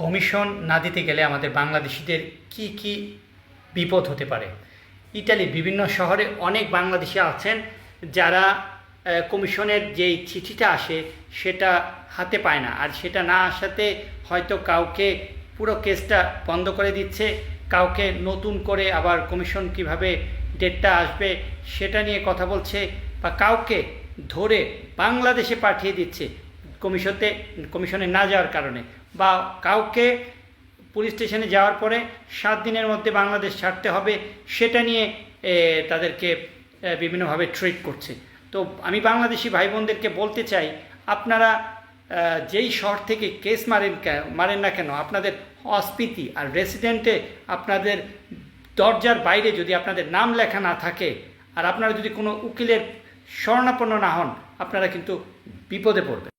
Commission না দিতে গেলে আমাদের বাংলাদেশিদের কি কি বিপদ হতে পারে? ইটালির বিভিন্ন শহরে অনেক বাংলাদেশি আছেন যারা কমিশনের যেই চিঠিটা আসে সেটা হাতে পায় না। আর সেটা না আসাতে হয়তো কাউকে পুরো কেসটা বন্ধ করে দিচ্ছে, কাউকে নতুন করে আবার কমিশন কীভাবে ডেটটা আসবে সেটা নিয়ে কথা বলছে বা কাউকে ধরে বাংলাদেশে পাঠিয়ে দিচ্ছে। কমিশতে কমিশনে না যাওয়ার কারণে বা কাউকে পুলিশ স্টেশনে যাওয়ার পরে সাত দিনের মধ্যে বাংলাদেশ ছাড়তে হবে, সেটা নিয়ে তাদেরকে বিভিন্নভাবে ট্রিট করছে। তো আমি বাংলাদেশি ভাই বোনদেরকে বলতে চাই, আপনারা যেই শহর থেকে কেস মারেন মারেন না কেন, আপনাদের অস্পিতি আর রেসিডেন্টে আপনাদের দরজার বাইরে যদি আপনাদের নাম লেখা না থাকে আর আপনারা যদি কোনো উকিলের শরণাপন্ন না হন, আপনারা কিন্তু বিপদে পড়বেন।